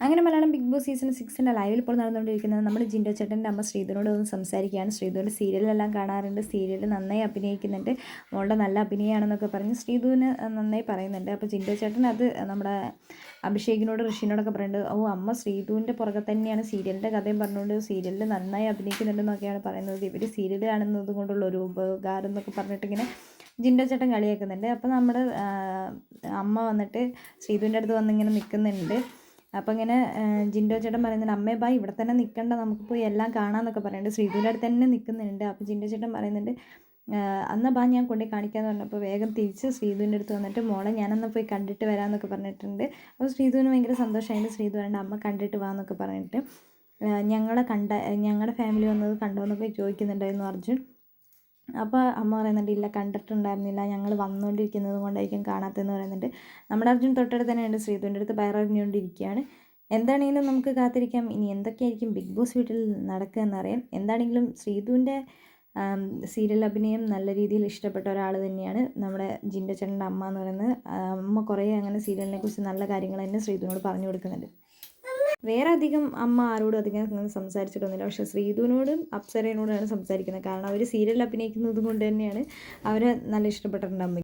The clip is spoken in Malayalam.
അങ്ങനെ മലയാളം ബിഗ് ബോസ് സീസൺ സിക്സിന്റെ ലൈവിൽ ഇപ്പോൾ നടന്നുകൊണ്ടിരിക്കുന്നത് നമ്മൾ ജിൻഡോ ചേട്ടന്റെ അമ്മ ശ്രീധുവിനോട് ഒന്ന് സംസാരിക്കുകയാണ്. ശ്രീധുവിന്റെ സീരിയലെല്ലാം കാണാറുണ്ട്. സീരിയൽ നന്നായി അഭിനയിക്കുന്നുണ്ട്. മോളുടെ നല്ല അഭിനയമാണെന്നൊക്കെ പറഞ്ഞ് ശ്രീധുവിന് നന്നായി പറയുന്നുണ്ട്. അപ്പോൾ ജിൻഡോ ചേട്ടൻ അത് നമ്മുടെ അഭിഷേകിനോട് ഋഷിനോടൊക്കെ പറയുന്നുണ്ട്. ഓ അമ്മ ശ്രീധുവിന്റെ പുറകെ തന്നെയാണ് സീരിയലിന്റെ കഥയും പറഞ്ഞുകൊണ്ട് സീരിയലിൽ നന്നായി അഭിനയിക്കുന്നുണ്ടെന്നൊക്കെയാണ് പറയുന്നത്. ഇവർ സീരിയൽ കാണുന്നത് കൊണ്ടുള്ള ഒരു ഉപകാരം എന്നൊക്കെ പറഞ്ഞിട്ടിങ്ങനെ ജിൻഡോ ചേട്ടൻ കളിയാക്കുന്നുണ്ട്. അപ്പോൾ നമ്മുടെ അമ്മ വന്നിട്ട് ശ്രീധുവിന്റെ അടുത്ത് വന്നിങ്ങനെ നിൽക്കുന്നുണ്ട്. അപ്പോൾ ഇങ്ങനെ ജിൻഡോ ചേട്ടൻ പറയുന്നുണ്ട് അമ്മേ ബാ ഇവിടെ തന്നെ നിൽക്കണ്ട നമുക്ക് പോയി എല്ലാം കാണാമെന്നൊക്കെ പറയുന്നുണ്ട്. ശ്രീധുവിന്റെ അടുത്ത് തന്നെ നിൽക്കുന്നുണ്ട് അപ്പോൾ ജിൻഡോ ചേട്ടൻ പറയുന്നുണ്ട് അന്ന് ബാ ഞാൻ കൊണ്ടുപോയി കാണിക്കാമെന്ന് പറഞ്ഞപ്പോൾ വേഗം തിരിച്ച് ശ്രീധുവിന്റെ അടുത്ത് വന്നിട്ട് മോളെ ഞാനന്ന് പോയി കണ്ടിട്ട് വരാമെന്നൊക്കെ പറഞ്ഞിട്ടുണ്ട്. അപ്പോൾ ശ്രീധുവിന് ഭയങ്കര സന്തോഷമായിട്ട് ശ്രീധു അമ്മ കണ്ടിട്ട് വാ എന്നൊക്കെ പറഞ്ഞിട്ട് ഞങ്ങളെ കണ്ട ഞങ്ങളുടെ ഫാമിലി വന്നത് കണ്ടോ എന്നൊക്കെ ചോദിക്കുന്നുണ്ടായിരുന്നു അർജുൻ. അപ്പോൾ അമ്മ പറയുന്നുണ്ട് ഇല്ല കണ്ടിട്ടുണ്ടായിരുന്നില്ല. ഞങ്ങൾ വന്നുകൊണ്ടിരിക്കുന്നത് കൊണ്ടായിരിക്കും കാണാത്തതെന്ന് പറയുന്നുണ്ട്. നമ്മുടെ അർജുൻ തൊട്ടടുത്ത് തന്നെയുണ്ട്. ശ്രീധുവിന്റെ അടുത്ത് വയററിഞ്ഞുകൊണ്ടിരിക്കുകയാണ് എന്താണെങ്കിലും നമുക്ക് കാത്തിരിക്കാം. ഇനി എന്തൊക്കെയായിരിക്കും ബിഗ് ബോസ് വീട്ടിൽ നടക്കുക എന്നറിയാം എന്താണെങ്കിലും ശ്രീധുവിന്റെ സീരിയൽ അഭിനയം നല്ല രീതിയിൽ ഇഷ്ടപ്പെട്ട ഒരാൾ തന്നെയാണ് നമ്മുടെ ജിന്റെ ചേട്ടന്റെ അമ്മ എന്ന് പറയുന്നത്. അമ്മ കുറേ അങ്ങനെ സീരിയലിനെ കുറിച്ച് നല്ല കാര്യങ്ങൾ തന്നെ ശ്രീധുവിനോട് പറഞ്ഞു കൊടുക്കുന്നുണ്ട്. വേറെ അധികം അമ്മ ആരോടും അധികം അങ്ങനെ സംസാരിച്ചിട്ടൊന്നുമില്ല. പക്ഷേ ശ്രീധുവിനോടും അപ്സരയോടാണ് സംസാരിക്കുന്നത്. കാരണം അവർ സീരിയൽ അഭിനയിക്കുന്നത് കൊണ്ട് തന്നെയാണ് അവരെ നല്ല ഇഷ്ടപ്പെട്ടിട്ടുണ്ട് അമ്മയ്ക്ക്